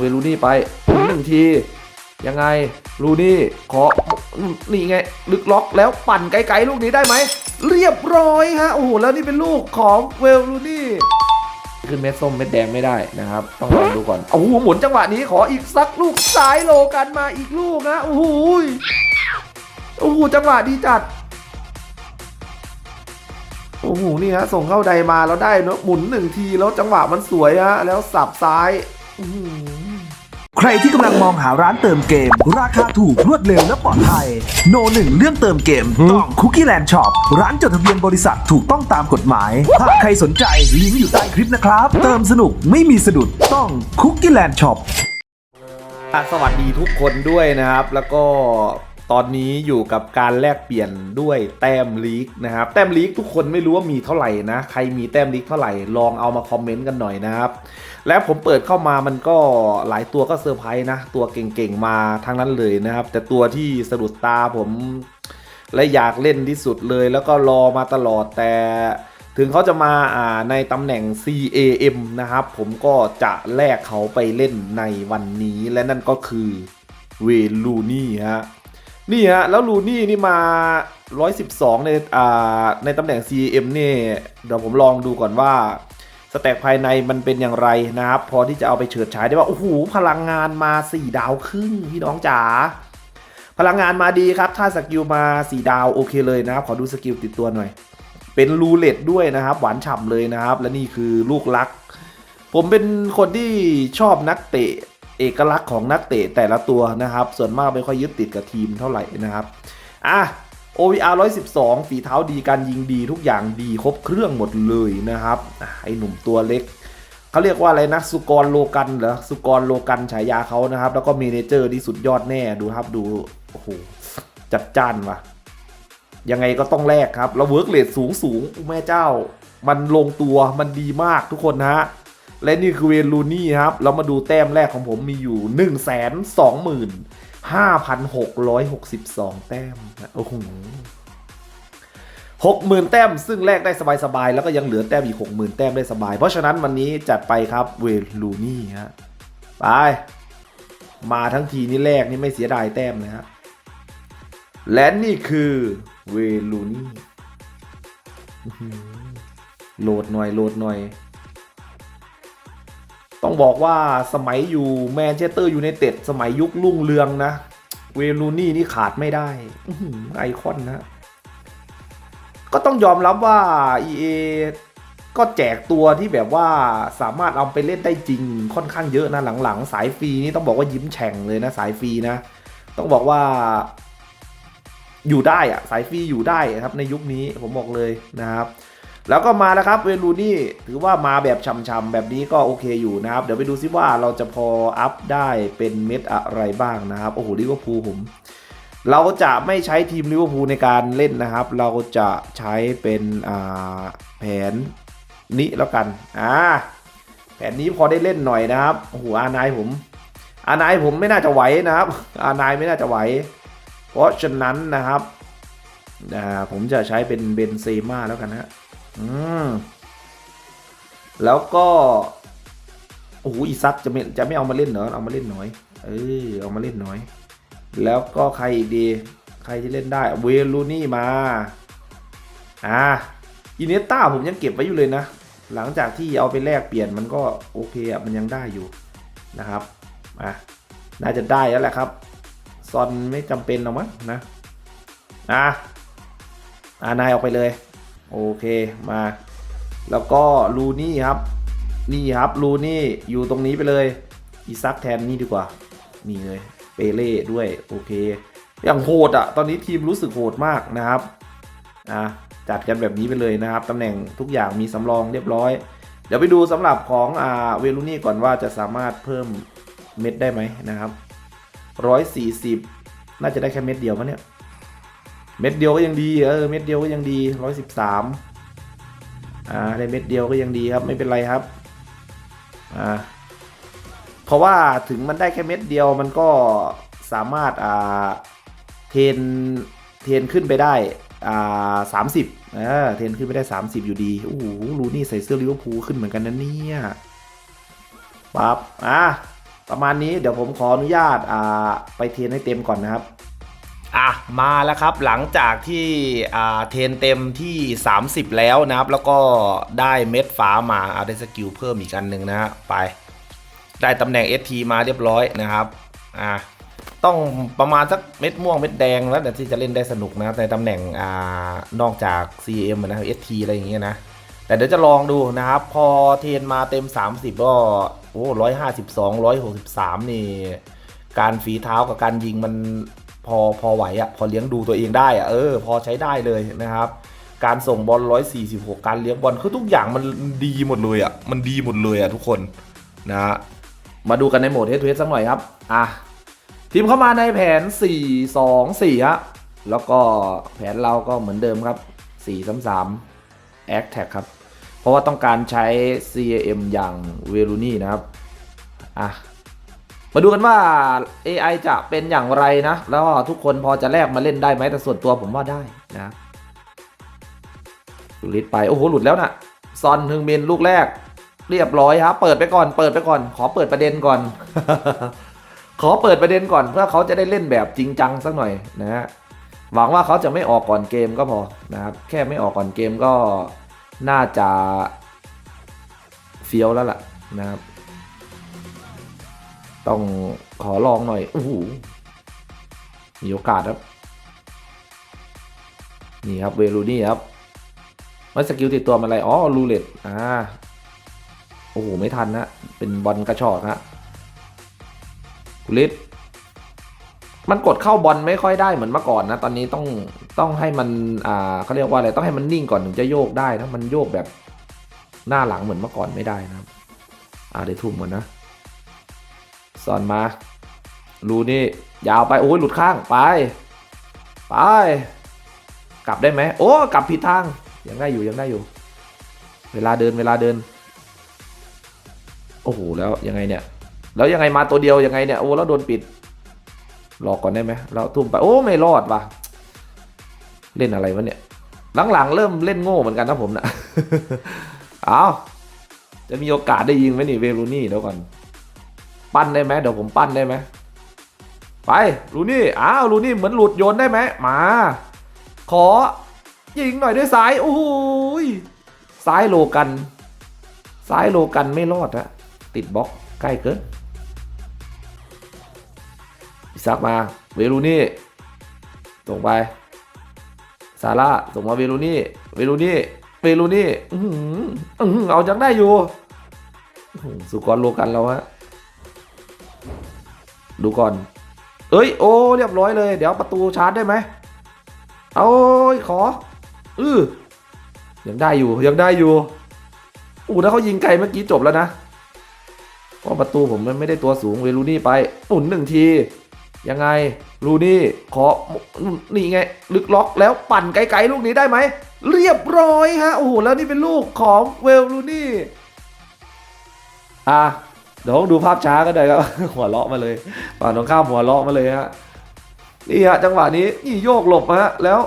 เวลูนี่ไปหมุนหนึ่งทียังไงลูนี่ขอนี่ไง ลึกล็อกแล้วปั่นไกลๆลูกนี้ได้ไหม เรียบร้อยฮะ โอ้โห แล้วนี่เป็นลูกของเวลูนี่ขึ้นเม็ดส้มเม็ดแดงไม่ได้นะครับ ต้องลองดูก่อน โอ้โห หมุนจังหวะนี้ขออีกสักลูกสายโลกันมาอีกลูกนะ โอ้โหโอ้โห จังหวะดีจัด โอ้โห นี่ฮะ ส่งเข้าใดมาแล้วได้เนอะหมุนหนึ่งทีแล้วจังหวะมันสวยฮะ แล้วสับซ้าย อื ใครที่กำลังมองหาร้านเติมเกม ราคาถูกรวดเร็วและปลอดภัย โนหนึ่งเรื่องเติมเกมต้องคุกกี้แลนด์ช็อปร้านจดทะเบียนบริษัทถูกต้องตามกฎหมายหากใครสนใจลิงก์อยู่ใต้คลิปนะครับ เติมสนุกไม่มีสะดุดต้องคุกกี้แลนด์ช็อป อะสวัสดีทุกคนด้วยนะครับ แล้วก็ ตอนนี้อยู่กับการแลกเปลี่ยนด้วยแต้มลีกนะครับ แต้มลีกทุกคนไม่รู้ว่ามีเท่าไหร่นะ ใครมีแต้มลีกเท่าไหร่ลองเอามาคอมเมนต์กันหน่อยนะครับ แล้วผมเปิดเข้ามามันก็หลายตัวก็เซอร์ไพรส์นะ ตัวเก่งๆมาทั้งนั้นเลยนะครับ แต่ตัวที่สะดุดตาผม และอยากเล่นที่สุดเลย แล้วก็รอมาตลอดแต่ถึงเขาจะมาาในตำแหน่ง CAM นะครับ ผมก็จะแลกเขาไปเล่นในวันนี้และนั่นก็คือเวลูนี่ฮะ นี่ฮะ แล้วลูนี่นี่มา 112 ในอ่าในตำแหน่ง CAM นี่ เดี๋ยวผมลองดูก่อนว่า สแต็กภายในมันเป็นอย่างไรนะครับ พอที่จะเอาไปเฉิดฉายได้ว่า โอ้โห พลังงานมา 4 ดาวครึ่งพี่น้องจ๋าพลังงานมาดีครับถ้าสกิลมา 4 ดาวโอเคเลยนะครับ ขอดูสกิลติดตัวหน่อย เป็นรูเล็ตด้วยนะครับ หวานฉ่ำเลยนะครับ และนี่คือลูกรัก ผมเป็นคนที่ชอบนักเตะ เอกลักษณ์ของนักเตะแต่ละตัวนะครับ ส่วนมากไม่ค่อยยึดติดกับทีมเท่าไหร่นะครับ อะ OVR 112 ฝีเท้าดีการยิงดีทุกอย่างดีครบเครื่องหมดเลยนะครับไอหนุ่มตัวเล็กเขาเรียกว่าอะไรนะสุกรโลกันเหรอสุกรโลกันฉายาเขานะครับ แล้วก็เมเนเจอร์ที่สุดยอดแน่ดูครับดูโอ้โหจัดจ้านว่ะยังไงก็ต้องแลกครับ แล้วเวิร์กเลทสูงสูงอุ๊ยแม่เจ้า มันลงตัวมันดีมากทุกคนนะฮะ และนี่คือเวนลูนี่ครับ เรามาดูแต้มแรกของผมมีอยู่ 1 2 5 6 6 2 แต้มนะโอ้โหหกหมื่นแต้ม ซึ่งแลกได้สบายๆ แล้วก็ยังเหลือแต้มอีกหกหมื่นแต้มได้สบาย เพราะฉะนั้นวันนี้จัดไปครับเวลูนี่ฮะไป มาทั้งทีนี่แรกนี่ไม่เสียดายแต้มนะฮะและนี่คือเวลูนี่โหลดหน่อยโหลดหน่อย ต้องบอกว่าสมัยอยู่แมนเชสเตอร์ยูไนเต็ดสมัยยุครุ่งเรืองนะ เวลูนี่นี่ขาดไม่ได้ไอคอนนะ ก็ต้องยอมรับว่า EA ก็แจกตัวที่แบบว่าสามารถเอาไปเล่นได้จริงค่อนข้างเยอะนะหลังๆ สายฟรีนี่ต้องบอกว่ายิ้มแฉ่งเลยนะสายฟรีนะ ต้องบอกว่าอยู่ได้อะสายฟรีอยู่ได้ครับในยุคนี้ผมบอกเลยนะครับ แล้วก็มาแล้วครับเวลูนี่ถือว่ามาแบบช่ำๆแบบนี้ก็โอเคอยู่นะครับ เดี๋ยวไปดูซิว่าเราจะพออัพได้เป็นเม็ดอะไรบ้างนะครับ โอ้โหลิเวอร์พูลผม เราจะไม่ใช้ทีมลิเวอร์พูลในการเล่นนะครับ เราจะใช้เป็นแผนนี้แล้วกันอ่าแผนนี้พอได้เล่นหน่อยนะครับโอ้โหอานายผม อานายผมไม่น่าจะไหวนะครับ อานายไม่น่าจะไหว เพราะฉะนั้นนะครับผมจะใช้เป็นเบนเซม่าแล้วกันนะ อืม แล้วก็โอ้โหอีซักจะไม่จะไม่เอามาเล่นเหรอเอามาเล่นน่อย เออเอามาเล่นน่อย แล้วก็ใครอีกดี ใครที่เล่นได้เวลูนี่มา อ่าอินเนต้าผมยังเก็บไว้อยู่เลยนะ หลังจากที่เอาไปแลกเปลี่ยนมันก็โอเคอะมันยังได้อยู่นะครับอะน่าจะได้แล้วแหละครับซอนไม่จำเป็นหรอกมั้งนะอะอ่านายออกไปเลย โอเคมา แล้วก็ลูนี่ครับ นี่ครับลูนี่อยู่ตรงนี้ไปเลย อีซักแทนนี่ดีกว่า นี่เลยเปเล่ด้วยโอเค อย่างโหดอะตอนนี้ทีมรู้สึกโหดมากนะครับอะจัดกันแบบนี้ไปเลยนะครับตำแหน่งทุกอย่างมีสำรองเรียบร้อย เดี๋ยวไปดูสำหรับของอ่าเวลูนี่ก่อนว่าจะสามารถเพิ่มเม็ดได้ไหมนะครับร้อยสี่สิบน่าจะได้แค่เม็ดเดียวมั้เนี่ย เม็ดเดียวก็ยังดีเออเม็ดเดียวก็ยังดีร้อยสิบสามอ่าได้เม็ดเดียวก็ยังดีครับไม่เป็นไรครับอ่าเพราะว่าถึงมันได้แค่เม็ดเดียวมันก็สามารถอ่าเทนเทนขึ้นไปได้อ่าสามสิบเออเทนขึ้นไปได้สามสิบอยู่ดีโอ้โหรูนี่ใส่เสื้อลิเวอร์พูลขึ้นเหมือนกันนะเนี่ยปั๊บอะประมาณนี้เดี๋ยวผมขออนุญาตอ่าไปเทนให้เต็มก่อนนะครับ อะมาแล้วครับหลังจากที่อ่าเทนเต็มที่ 30 แล้วนะครับ แล้วก็ได้เม็ดฟ้ามาเอาได้สกิลเพิ่มอีกอันหนึ่งนะฮะไป ได้ตำแหน่ง ST มาเรียบร้อยนะครับอ่าต้องประมาณสักเม็ดม่วงเม็ดแดงแล้วแต่ที่จะเล่นได้สนุกนะครับในตำแหน่งอ่านอกจาก CM นะครับ ST อะไรอย่างเงี้ยนะแต่เดี๋ยวจะลองดูนะครับ พอเทนมาเต็ม 30 ก็โอ้ร้อยห้าสิบสองร้อยหกสิบสามนี่ การฝีเท้ากับการยิงมัน พอพอไหวอะพอเลี้ยงดูตัวเองได้อะเออพอใช้ได้เลยนะครับ การส่งบอล 146 การเลี้ยงบอลคือทุกอย่างมันดีหมดเลยอะมันดีหมดเลยอะทุกคนนะฮะมาดูกันในโหมดเฮดทูเฮดสักหน่อยครับอะทีมเข้ามาในแผน 4 2 4ฮะแล้วก็แผนเราก็เหมือนเดิมครับ 4 3 3 a c t a g ครับ เพราะว่าต้องการใช้ CAM อย่างเวลูนี่นะครับ อะ มาดูกันว่า AI จะเป็นอย่างไรนะ แล้วทุกคนพอจะแลกมาเล่นได้ไหมแต่ส่วนตัวผมว่าได้นะหลุดไป โอ้โห หลุดแล้วน่ะ ซอนฮึงมินลูกแรก เรียบร้อยครับ เปิดไปก่อน เปิดไปก่อน ขอเปิดประเด็นก่อน ขอเปิดประเด็นก่อน เพื่อเขาจะได้เล่นแบบจริงจังสักหน่อยนะฮะ หวังว่าเขาจะไม่ออกก่อนเกมก็พอนะครับ แค่ไม่ออกก่อนเกมก็น่าจะเฟี้ยวแล้วล่ะนะครับ ต้องขอลองหน่อยโอ้โหมีโอกาสครับ นี่ครับเวลูนี่ครับมันสกิลติดตัวมันอะไร อ๋อรูเลตอ่า โอ้โห ไม่ทันนะ เป็นบอลกระชอกฮะกุลิตมันกดเข้าบอลไม่ค่อยได้เหมือนเมื่อก่อนนะ ตอนนี้ต้องต้องให้มัน อ่าเขาเรียกว่าอะไร ต้องให้มันนิ่งก่อนถึงจะโยกได้นะ มันโยกแบบหน้าหลังเหมือนเมื่อก่อนไม่ได้นะครับ อ่าได้ทุ่มหมดนะ สอนมารูนี่ยาวไป โอ้ยหลุดข้าง ไป ไป กลับได้ไหม โอ้ กลับผิดทาง ยังได้อยู่ยังได้อยู่ เวลาเดินเวลาเดิน โอ้โห แล้วยังไงเนี่ย แล้วยังไงมาตัวเดียวยังไงเนี่ย โอ้ แล้วโดนปิดรอก่อนได้ไหมแล้วทุ่มไป โอ้ ไม่รอดว่ะ เล่นอะไรวะเนี่ย หลังๆเริ่มเล่นโง่เหมือนกันนะผมนะเอาจะมีโอกาสได้ยิงไหมนี่เวลูนี่เดี๋ยวก่อน ปั้นได้ไหมเดี๋ยวผมปั้นได้ไหมไปลูนี่อ้าวลูนี่เหมือนหลุดโยนได้ไหมมา ขอยิงหน่อยด้วยซ้ายโอ้โหยซ้ายโลกันซ้ายโลกันไม่รอดฮะติดบล็อกใกล้เกินอิซักมาเวลูนี่ส่งไปซาร่าส่งมาเวลูนี่เวลูนี่เวลูนี่อือเอาจังได้อยู่สุกรโลกันเราฮะ ดูก่อน เอ้ย โอ้ เรียบร้อยเลย เดี๋ยวประตูชาร์จได้ไหมเอาขอ อือยังได้อยู่ ยังได้อยู่ อู้ถ้าเขายิงไกลเมื่อกี้จบแล้วนะเพราะประตูผมมันไม่ได้ตัวสูงเวลูนี่ไปหมุนหนึ่งที ยังไง ลูนี่ขอ นี่ไง ลึกล็อกแล้วปั่นไกลๆลูกนี้ได้ไหม เรียบร้อยฮะ โอ้โห แล้วนี่เป็นลูกของเวลูนี่ อะ ดี๋ยวดูภาพช้าก็ได้ครับหัวเราะมาเลยป่านตรงข้ามหัวเราะมาเลยฮะนี่ฮะจังหวะนี้นี่โยกหลบฮะแล้ว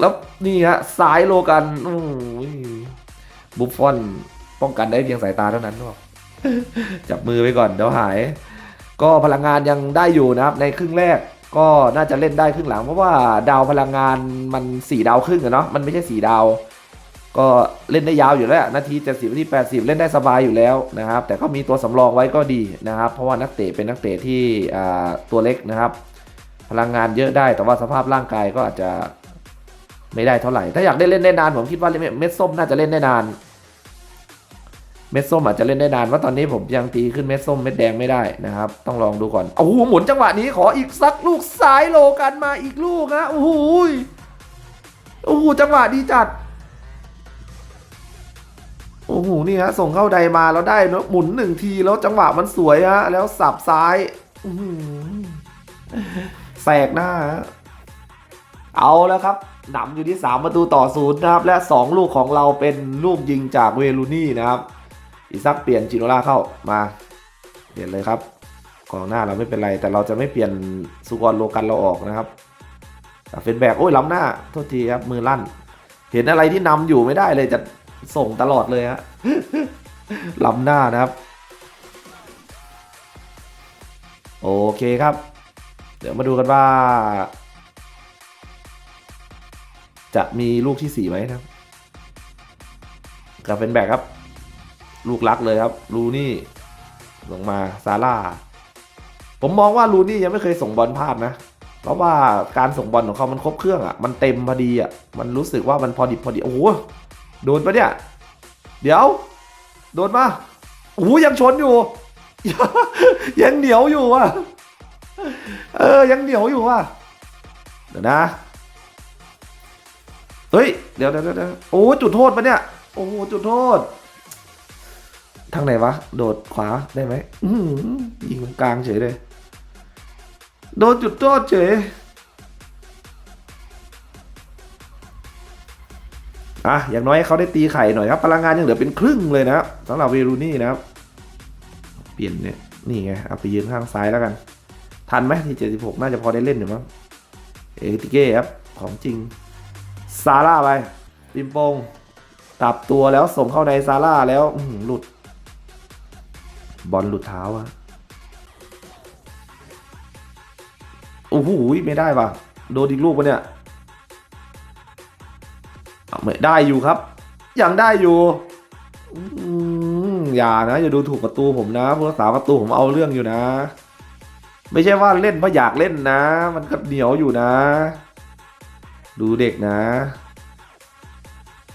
แล้วนี่ฮะสายโลกันบุฟฟอนป้องกันได้เพียงสายตาเท่านั้นหรอจับมือไปก่อนเดี๋ยวหาย ก็พลังงานยังได้อยู่นะครับ ในครึ่งแรกก็น่าจะเล่นได้ครึ่งหลัง เพราะว่าดาวพลังงานมันสี่ดาวครึ่งอะเนาะมันไม่ใช่สี่ดาว ก็เล่นได้ยาวอยู่แล้วนาทีเจ็ดสิบนาทีแปดสิบเล่นได้สบายอยู่แล้วนะครับ แต่ก็มีตัวสำรองไว้ก็ดีนะครับ เพราะว่านักเตะเป็นนักเตะที่ตัวเล็กนะครับ พลังงานเยอะได้แต่ว่าสภาพร่างกายก็อาจจะไม่ได้เท่าไหร่ ถ้าอยากได้เล่นได้นาน ผมคิดว่าเม็ดส้มน่าจะเล่นได้นาน เม็ดส้มอาจจะเล่นได้นานว่าตอนนี้ผมยังตีขึ้นเม็ดส้มเม็ดแดงไม่ได้นะครับ ต้องลองดูก่อนโอ้โหหมุนจังหวะนี้ขออีกสักลูกสายโลกันมาอีกลูกนะโอ้โหโอ้โหจังหวะดีจัด โอ้โหนี่ฮะส่งเข้าใดมาแล้วได้เนะหมุนหนึ่งทีแล้วจังหวะมันสวยฮะแล้วสับซ้ายแสกหน้า เอาแล้วครับหนำอยู่ที่ 3 ประตูต่อศูนย์นะครับ และ 2 ลูกของเราเป็นลูกยิงจากเวลูนี่นะครับ อีซักเปลี่ยนจิโนล่าเข้ามาเปลี่ยนเลยครับกองหน้าเราไม่เป็นไร แต่เราจะไม่เปลี่ยนสุกรโลกันเราออกนะครับเฟนแบกโอ้ยล้ำหน้าโทษทีครับมือลั่น เห็นอะไรที่นำอยู่ไม่ได้เลยจะ ส่งตลอดเลยฮะล้ำหน้านะครับ โอเคครับ เดี๋ยวมาดูกันว่า จะมีลูกที่สี่ไหมครับกับเป็นแบกครับ ลูกรักเลยครับ ลูนี่ ลงมาซาร่า ผมมองว่าลูนี่ยังไม่เคยส่งบอลพลาดนะ เพราะว่าการส่งบอลของเขามันครบเครื่องอะ่ะ มันเต็มพอดีอะ่ะ มันรู้สึกว่ามันพอดิบพอดี โอ้โห โดนปะเนี่ย เดี๋ยว โดนมาโอ้ยังชนอยู่ ยังเหนียวอยู่อะ เออ ยังเหนียวอยู่อะ เดี๋ยวนะ เฮ้ย เดี๋ยวเดี๋ยวเดี๋ยวโอ้จุดโทษปะเนี่ย โอ้จุดโทษ ทางไหนวะ โดดขวาได้ไหมยิงกลางเฉยเลย โดนจุดโทษเฉย อะอย่างน้อยเขาได้ตีไข่หน่อยครับพลังงานยังเหลือเป็นครึ่งเลยนะครับสำหรับเวรูนี่นะครับ เปลี่ยนเนี่ยนี่ไงเอาไปยืนข้างซ้ายแล้วกัน ทันไหมที่ 76 น่าจะพอได้เล่นอยู่มั้งเอติเก้ครับของจริงซาร่าไปปิมโปงตับตัวแล้วส่งเข้าในซาร่าแล้วอื้อหือหลุด บอลหลุดเท้าอะโอ้โหไม่ได้ป่ะ โดนอีกลูกปะเนี่ย เอาไม่ได้อยู่ครับยังได้อยู่อย่านะอย่าดูถูกประตูผมนะผู้รักษาประตูผมเอาเรื่องอยู่นะ ไม่ใช่ว่าเล่นเพราะอยากเล่นนะ มันก็เหนียวอยู่นะ ดูเด็กนะ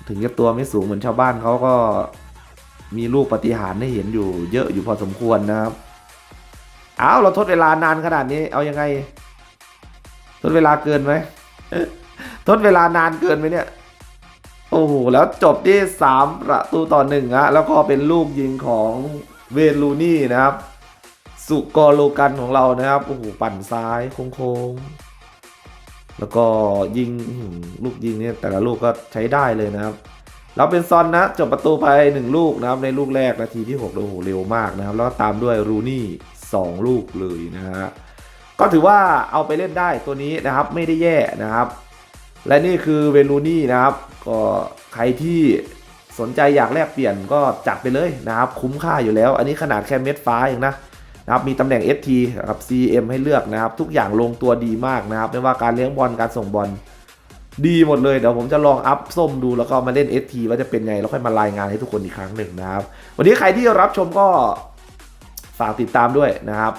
ถึงจะตัวไม่สูงเหมือนชาวบ้านเขาก็มีลูกปฏิหารให้เห็นอยู่ เยอะอยู่พอสมควรนะครับอ้าวเราทดเวลานานขนาดนี้ เอายังไง ทดเวลาเกินไหมทดเวลานานเกินไหมเนี่ย อ้โห แล้วจบที่สามประตูต่อหนึ่งฮะแล้วก็เป็นลูกยิงของเวนลูนี่นะครับ สุกอโลกันของเรานะครับโอ้โหปั่นซ้ายโค้งๆแล้วก็ยิงลูกยิงเนี่ยแต่ละลูกก็ใช้ได้เลยนะครับ เราเป็นซอนนะจบประตูไปหนึ่งลูกนะครับ ในลูกแรกนาทีที่6โอ้โหเร็วมากนะครับ แล้วก็ตามด้วยรูนี่สองลูกเลยนะฮะก็ถือว่าเอาไปเล่นได้ตัวนี้นะครับไม่ได้แย่นะครับ และนี่คือเวลูนี่นะครับ ก็ใครที่สนใจอยากแลกเปลี่ยนก็จัดไปเลยนะครับ คุ้มค่าอยู่แล้ว อันนี้ขนาดแค่เม็ดฟ้าเองนะนะครับมีตำแหน่ง FT กับ CM ให้เลือกนะครับ ทุกอย่างลงตัวดีมากนะครับไม่ว่าการเลี้ยงบอลการส่งบอลดีหมดเลยเดี๋ยวผมจะลองอัพส้มดูแล้วก็มาเล่น FT ว่าจะเป็นไงแล้วค่อยมารายงานให้ทุกคนอีกครั้งหนึ่งนะครับ วันนี้ใครที่รับชมก็ฝากติดตามด้วยนะครับ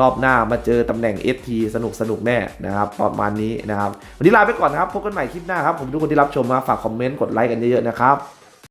รอบหน้ามาเจอตำแหน่ง FT สนุกสนุกแน่นะครับประมาณนี้นะครับ วันนี้ลาไปก่อนนะครับ พบกันใหม่คลิปหน้าครับ ผมทุกคนที่รับชมมาฝากคอมเมนต์กดไลค์กันเยอะๆนะครับ